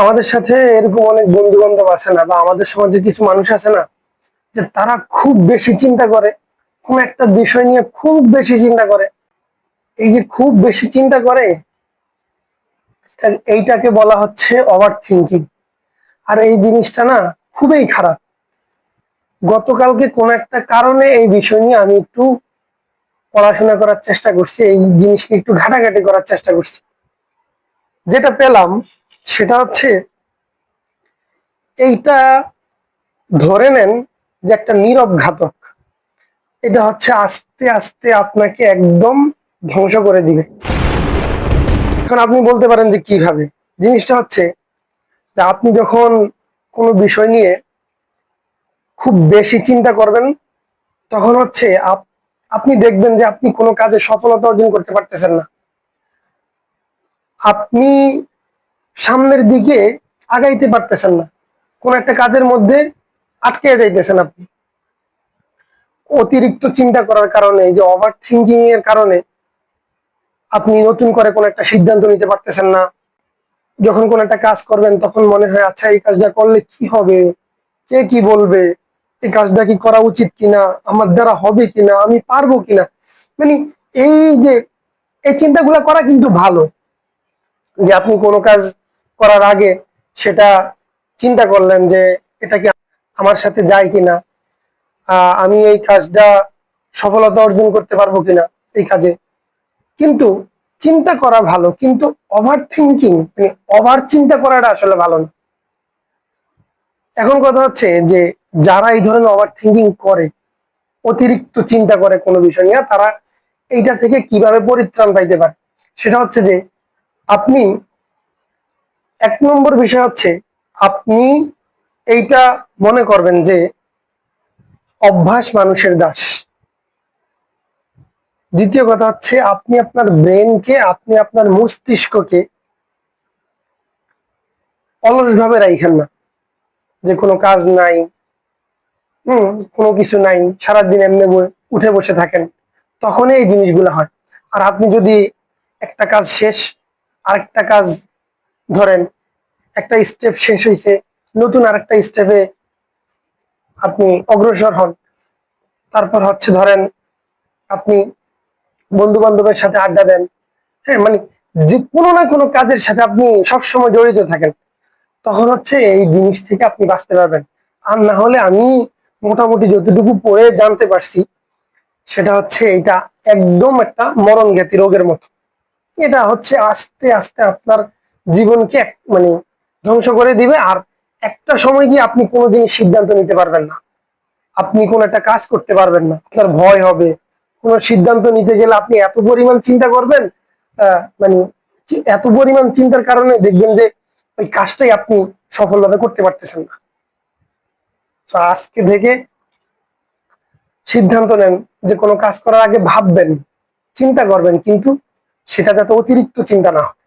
আমাদের সাথে এরকম অনেক বন্ধু বান্ধব আছে না, বা আমাদের সমাজে কিছু মানুষ আছে না, যে তারা খুব বেশি চিন্তা করে, কোন একটা বিষয় নিয়ে খুব বেশি চিন্তা করে। এই যে খুব বেশি চিন্তা করে এইটাকে বলা হচ্ছে ওভার থিঙ্কিং আর এই জিনিসটা না খুবই খারাপ। গতকালকে কোন একটা কারণে এই বিষয় নিয়ে আমি একটু পড়াশোনা করার চেষ্টা করছি, এই জিনিসকে একটু ঘাটাঘাটি করার চেষ্টা করছি। যেটা পেলাম সেটা হচ্ছে এইটা ধরে নেন যে একটা নীরব ঘাতক। এটা হচ্ছে আস্তে আস্তে আপনাকে একদম ধ্বংস করে দিবে। এখন আপনি বলতে পারেন যে কীভাবে? জিনিসটা হচ্ছে যে আপনি যখন কোনো বিষয় নিয়ে খুব বেশি চিন্তা করবেন, তখন হচ্ছে আপ- আপনি দেখবেন যে আপনি কোনো কাজে সফলতা অর্জন করতে পারতেছেন না। আপনি সামনের দিকে আগাইতে পারতেছেন না। কোন একটা কাজের মধ্যে আটকে যাইতেছেন আপনি। অতিরিক্ত চিন্তা করার কারণে যে ওভার থিঙ্কিং এর কারণে আপনি নতুন করে কোন একটা সিদ্ধান্ত নিতে পারতেছেন না। যখন কোন একটা কাজ করবেন, তখন মনে হয় আচ্ছা এই কাজটা করলে কি হবে? কে কি বলবে? এই কাজটা কি করা উচিত কিনা? আমার দ্বারা হবে কিনা? আমি পারব কিনা? মানে এই যে, এই চিন্তাগুলো করা কিন্তু ভালো। যে আপনি কোনো কাজ করার আগে সেটা চিন্তা করলেন যে এটা কি আমার সাথে যায় কিনা? আমি এই কাজটা সফলতা অর্জন করতে পারব কিনা এই কাজে? কিন্তু চিন্তা করা ভালো, কিন্তু ওভার থিঙ্কিং মানে ওভার চিন্তা করাটা আসলে ভালো না। এখন কথা হচ্ছে যে যারা এই ধরনের ওভার থিঙ্কিং করে, অতিরিক্ত চিন্তা করে কোনো বিষয় নিয়ে, তারা এইটা থেকে কীভাবে পরিত্রাণ পাইতে পারে? সেটা হচ্ছে যে আপনি এক নম্বর বিষয় হচ্ছে, আপনি এইটা মনে করবেন যে অভ্যাস মানুষের দাস। দ্বিতীয় কথা হচ্ছে, আপনি আপনার ব্রেনকে, আপনি আপনার মস্তিষ্ককে অলসভাবে রাইখেন না। যে কোনো কাজ নাই, হুম, কোনো কিছু নাই, সারাদিন এমনি উঠে বসে থাকেন, তখনই এই জিনিসগুলো হয়। আর আপনি যদি একটা কাজ শেষ, আরেকটা কাজ ধরেন, একটা স্টেপ শেষ হয়েছে নতুন আরেকটা স্টেপে আপনি অগ্রসর হন। তারপর হচ্ছে ধরেন, আপনি বন্ধু বান্ধবের সাথে আড্ডা দেন। হ্যাঁ মানে যে কোনো না কোনো কাজের সাথে আপনি সবসময় জড়িত থাকেন। তখন হচ্ছে এই জিনিস থেকে আপনি বাঁচতে পারবেন। আর না হলে আমি মোটামুটি যতটুকু পড়ে জানতে পারছি, সেটা হচ্ছে এটা একদম একটা মরণ জ্ঞাতি রোগের মতো। এটা হচ্ছে আস্তে আস্তে আপনার জীবনকে এক- মানে ধ্বংস করে দিবে আর একটা সময় গিয়ে আপনি কোনো সিদ্ধান্ত নিতে পারবেন না। আপনি কোন একটা কাজ করতে পারবেন না। আপনার ভয় হবে। কোন সিদ্ধান্ত নিতে গেলে আপনি এত পরিমাণ চিন্তা করবেন মানে এত পরিমাণ চিন্তার কারণে দেখবেন যে ওই কাজটাই আপনি সফলভাবে করতে পারতেছেন না। তো আজকে থেকে সিদ্ধান্ত নেন যে কোনো কাজ করার আগে ভাববেন, চিন্তা করবেন, কিন্তু সেটা যাতে অতিরিক্ত চিন্তা না হয়।